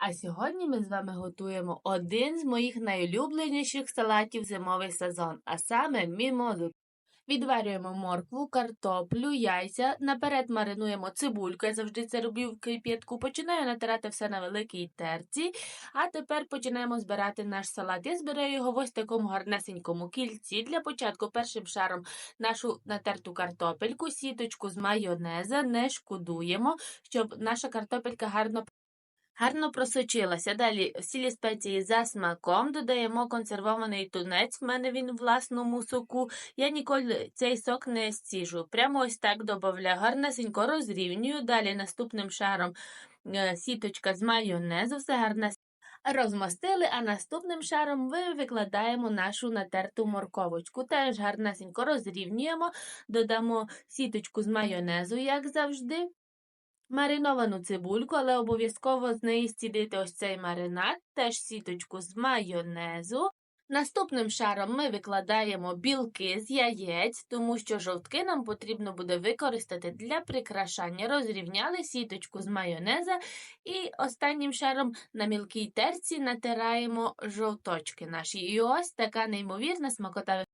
А сьогодні ми з вами готуємо один з моїх найулюбленіших салатів зимовий сезон, а саме мімозу. Відварюємо моркву, картоплю, яйця, наперед маринуємо цибульку, я завжди це роблю в кип'ятку. Починаю натирати все на великій терці, а тепер починаємо збирати наш салат. Я збираю його в ось такому гарнесенькому кільці. Для початку першим шаром нашу натерту картопельку, сіточку з майонеза, не шкодуємо, щоб наша картопелька гарно Гарно просочилася. Далі сілі спеції за смаком. Додаємо консервований тунець. В мене він в власному соку. Я ніколи цей сок не стіжу. Прямо ось так додаю. Гарнесенько розрівнюю. Далі наступним шаром е, сіточка з майонезу. Все гарне розмастили, а наступним шаром ви викладаємо нашу натерту морковочку. Теж гарнесенько розрівнюємо, додамо сіточку з майонезу, як завжди. Мариновану цибульку, але обов'язково з неї стідити ось цей маринад, теж сіточку з майонезу. Наступним шаром ми викладаємо білки з яєць, тому що жовтки нам потрібно буде використати для прикрашання. Розрівняли сіточку з майонеза і останнім шаром на мілкій терці натираємо жовточки наші. І ось така неймовірна смакота